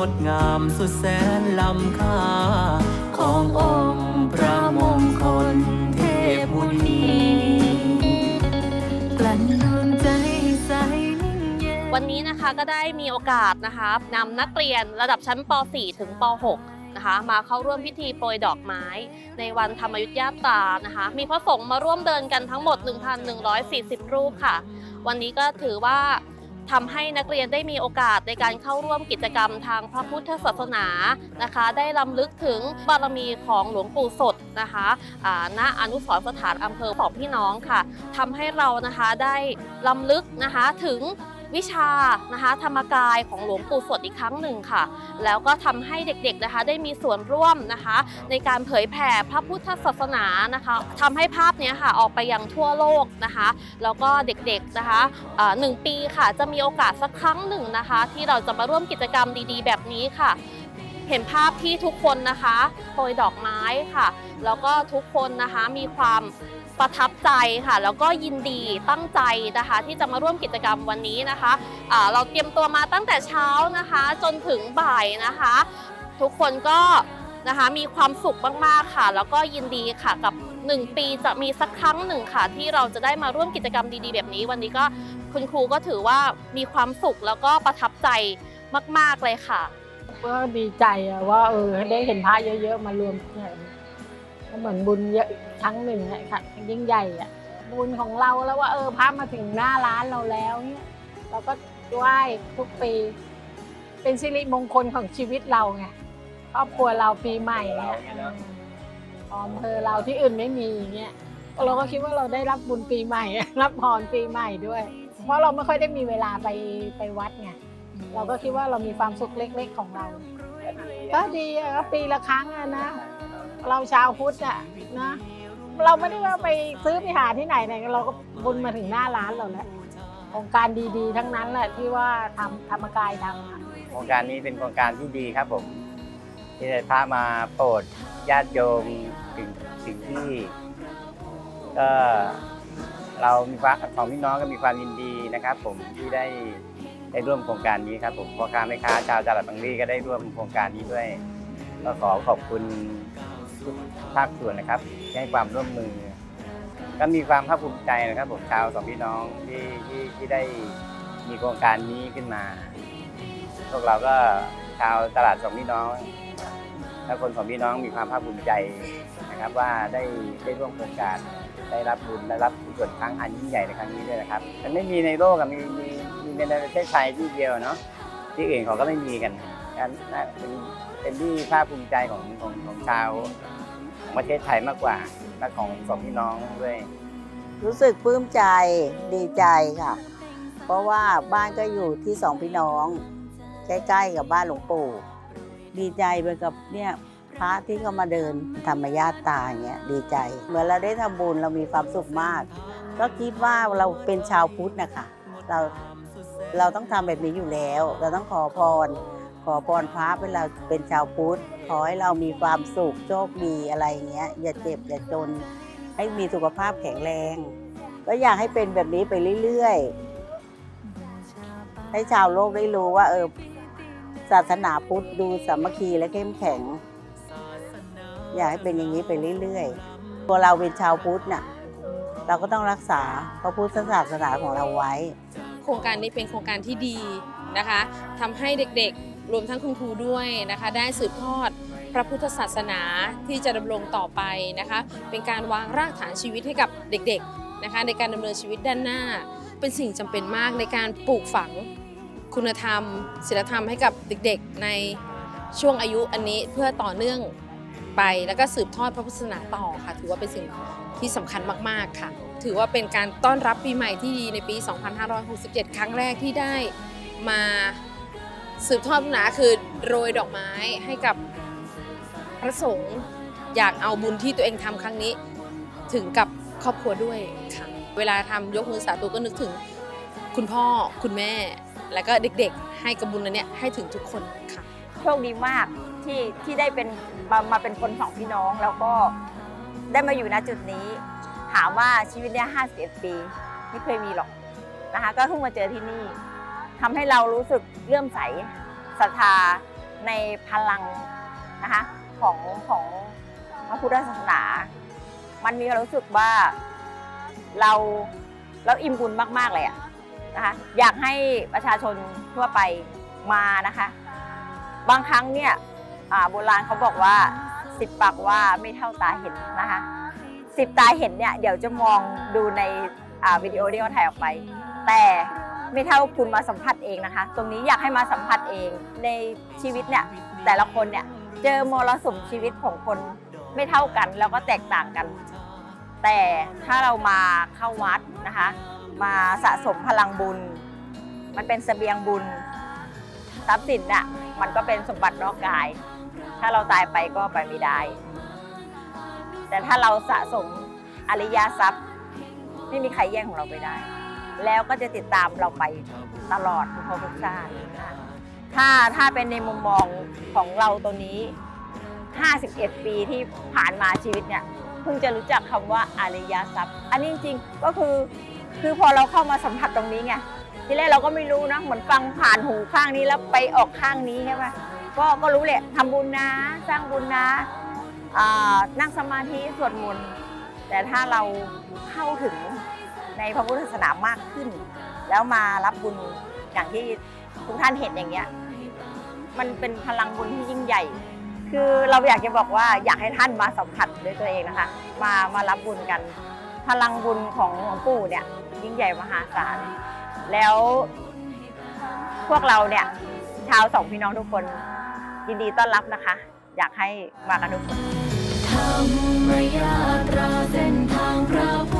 งดงามสุดแสนล้ำค่า ขององค์พระมงคลเทพมุนีกลั่นดวงใจใสนิ่งเย็น วันนี้นะคะก็ได้มีโอกาสนะคะนำนักเรียนระดับชั้นป .4 ถึงป .6 นะคะมาเข้าร่วมพิธีโปรยดอกไม้ ในวันธรรมยุทธยาตรานะคะ มีพระสงฆ์มาร่วมเดินกันทั้งหมด 1,140 รูปค่ะ วันนี้ก็ถือว่า ทำให้นักเรียนได้มีโอกาสในการเข้าร่วมกิจกรรมทางพระพุทธศาสนานะคะ ได้ลำลึกถึงบารมีของหลวงปู่สดนะคะณอนุสรสถานอำเภอสองพี่น้องค่ะทำให้เรานะคะได้ลำลึกนะคะถึง วิชานะคะธรรมกายของหลวงปู่สวดอีกครั้งหนึ่งค่ะ แล้วก็ทำให้เด็กๆนะคะได้มีส่วนร่วมนะคะ ในการเผยแผ่พระพุทธศาสนานะคะทำให้ภาพเนี้ยค่ะออกไปยังทั่วโลกนะคะแล้วก็เด็กๆนะคะหนึ่งปีค่ะจะมีโอกาสสักครั้งหนึ่งนะคะ ที่เราจะมาร่วมกิจกรรมดีๆ แบบนี้ค่ะเห็นภาพที่ทุกคนนะคะโปรยดอกไม้ค่ะ แล้วก็ทุกคนนะคะมีความ ประทับใจค่ะ แล้วก็ยินดีตั้งใจนะคะ ที่จะมาร่วมกิจกรรมวันนี้นะคะอ่าเราเตรียมตัวมาตั้งแต่เช้านะคะ จนถึงบ่ายนะคะ ทุกคนก็นะคะมีความสุขมากๆค่ะ แล้วก็ยินดีค่ะกับ 1 ปีจะมีสักครั้งหนึ่งค่ะ ที่เราจะได้มาร่วมกิจกรรมดีๆ แบบนี้ วันนี้ก็คุณครูก็ถือว่ามีความสุขแล้วก็ประทับใจมาก ๆเลยค่ะ ก็ดีใจอะว่าเออได้เห็นพระเยอะๆมารวมกัน เหมือนบุญเยอะครั้งหนึ่งอะค่ะยิ่งใหญ่อะบุญของเราแล้วว่าเออพระมาถึงหน้าร้านเราแล้วเนี่ยเราก็ไหว้ทุกปี เป็นสิริมงคลของชีวิตเราไงครอบครัวเราปีใหม่เนี่ยออมเพอเราที่อื่นไม่มีอย่างเงี้ยเราก็คิดว่าเราได้รับบุญปีใหม่ รับพรปีใหม่ด้วย เพราะเราไม่ค่อยได้มีเวลาไปไปวัดไงเราก็คิดว่าเรามีความสุขเล็ก ๆของเรา ก็ดีอะก็ปีละครั้งอะนะ เราชาวพุทธอะนะ เราไม่ได้ว่าไปซื้อไปหาที่ไหนไหนเราก็บุญมาถึงหน้าร้านเราแล้วโครงการดีๆ ทั้งนั้นแหละที่ว่าทำธรรมกายทำอะโครงการนี้เป็นโครงการที่ดีครับผมที่ได้พระมาโปรดญาติโยมถึงถึงที่ก็เรามีพระของพี่น้องก็มีความยินดีนะครับ ผมที่ได้ได้ร่วมโครงการนี้ครับ ผมพ่อค้าแม่ค้าชาวตลาดบางรีก็ได้ร่วมโครงการนี้ด้วย ก็ขอขอบคุณ ทุกภาคส่วนนะครับที่ให้ความร่วมมือ ก็มีความภาคภูมิใจนะครับผมชาวสองพี่น้องที่ที่ที่ได้มีโครงการนี้ขึ้นมา พวกเราก็ชาวตลาดสองพี่น้องและคนของพี่น้องมีความภาคภูมิใจนะครับว่าได้ได้ร่วมโครงการได้รับบุญได้รับส่วนครั้งอันยิ่งใหญ่ในครั้งนี้ด้วยนะครับมันไม่มีในโลกอะมีมีมีในประเทศไทยที่เดียวเนาะที่อื่นเขาก็ไม่มีกัน กันนะเป็นเป็นที่ภาคภูมิใจของของของชาวของประเทศไทยมากกว่าและของสองพี่น้องด้วย รู้สึกปลื้มใจดีใจค่ะ เพราะว่าบ้านก็อยู่ที่สองพี่น้องใกล้ๆกับบ้านหลวงปู่ ดีใจไปกับเนี่ยพระที่เขามาเดินธรรมญาตาอย่างเงี้ยดีใจ เหมือนเราได้ทำบุญเรามีความสุขมาก ก็คิดว่าเราเป็นชาวพุทธนะคะเราเราต้องทำแบบนี้อยู่แล้ว เราต้องขอพร ขอพรพระเป็นเราเป็นชาวพุทธ ขอให้เรามีความสุขโชคดีอะไรอย่างเงี้ย อย่าเจ็บอย่าจน ให้มีสุขภาพแข็งแรง ก็อยากให้เป็นแบบนี้ไปเรื่อยๆ ให้ชาวโลกได้รู้ว่าเออศาสนาพุทธดูสามัคคีและเข้มแข็ง อยากให้เป็นอย่างนี้ไปเรื่อยๆ ตัวเราเป็นชาวพุทธน่ะเราก็ต้องรักษาพระพุทธศาสนาของเราไว้ โครงการนี้เป็นโครงการที่ดีนะคะทำให้เด็กๆ รวมทั้งคุณครูด้วยนะคะ ได้สืบทอดพระพุทธศาสนาที่จะดำรงต่อไปนะคะ เป็นการวางรากฐานชีวิตให้กับเด็กๆนะคะ ในการดำเนินชีวิตด้านหน้า เป็นสิ่งจำเป็นมากในการปลูกฝังคุณธรรมศีลธรรมให้กับเด็กๆ ในช่วงอายุอันนี้เพื่อต่อเนื่องไปแล้วก็สืบทอดพระพุทธศาสนาต่อค่ะ ถือว่าเป็นสิ่งที่สำคัญมากๆค่ะ ถือว่าเป็นการต้อนรับปีใหม่ที่ดีในปี 2567 ครั้งแรกที่ได้มา สืบทอดศาสนาคือโรยดอกไม้ให้กับพระสงฆ์อยากเอาบุญที่ตัวเองทำครั้งนี้ ถึงกับครอบครัวด้วยค่ะเวลาทำยกมือสาธุก็นึกถึงคุณพ่อคุณแม่ แล้วก็เด็กๆ ให้กับบุญอันเนี้ยให้ถึงทุกคนค่ะโชคดีมากที่ที่ได้เป็นมามาเป็นคนสองพี่น้องแล้วก็ได้มาอยู่ณจุดนี้ ถามว่าชีวิตเนี้ยห้าสิบปี ไม่เคยมีหรอกนะคะ ก็เพิ่งมาเจอที่นี่ ทำให้เรารู้สึกเลื่อมใสศรัทธาในพลังนะคะของของพระพุทธศาสนา มันมีความรู้สึกว่าเราเราอิ่มบุญมากๆเลยอะนะคะอยากให้ประชาชนทั่วไปมานะคะ บางครั้งเนี่ยโบราณเขาบอกว่าสิบปากว่าไม่เท่าตาเห็นนะคะสิบตาเห็นเนี่ยเดี๋ยวจะมองดูในวิดีโอที่เขาถ่ายออกไป แต่ ไม่เท่าคุณมาสัมผัสเองนะคะ ตรงนี้อยากให้มาสัมผัสเองในชีวิตเนี่ยแต่ละคนเนี่ยเจอมรสุมชีวิตของคนไม่เท่ากัน แล้วก็แตกต่างกัน แต่ถ้าเรามาเข้าวัดนะคะ มาสะสมพลังบุญ มันเป็นเสบียงบุญทรัพย์สินน่ะมันก็เป็นสมบัตินอกกาย ถ้าเราตายไปก็ไปไม่ได้ แต่ถ้าเราสะสมอริยทรัพย์ ไม่มีใครแย่งของเราไปได้ แล้วก็จะติดตามเราไปตลอดทุกภพทุกชาตินะคะถ้าถ้าเป็นในมุมมองของเราตัวนี้ 51 ปีที่ผ่านมาชีวิตเนี่ยเพิ่งจะรู้จักคำว่าอริยทรัพย์ อันนี้จริงๆก็คือคือพอเราเข้ามาสัมผัสตรงนี้ไงทีแรกเราก็ไม่รู้นะเหมือนฟังผ่านหูข้างนี้แล้วไปออกข้างนี้ใช่ไหมก็ก็รู้แหละทำบุญนะ สร้างบุญนะนั่งสมาธิสวดมนต์แต่ถ้าเราเข้าถึง ในพระพุทธศาสนามากขึ้น แล้วมารับบุญอย่างที่ทุกท่านเห็นอย่างเงี้ยมันเป็นพลังบุญที่ยิ่งใหญ่ คือเราอยากจะบอกว่าอยากให้ท่านมาสัมผัสด้วยตัวเองนะคะ มามารับบุญกัน พลังบุญของหลวงปู่เนี่ยยิ่งใหญ่มหาศาลแล้วพวกเราเนี่ยชาวสองพี่น้องทุกคนยินดีต้อนรับนะคะ อยากให้มากันทุกคนธรรมยาตราเส้นทางพระผู้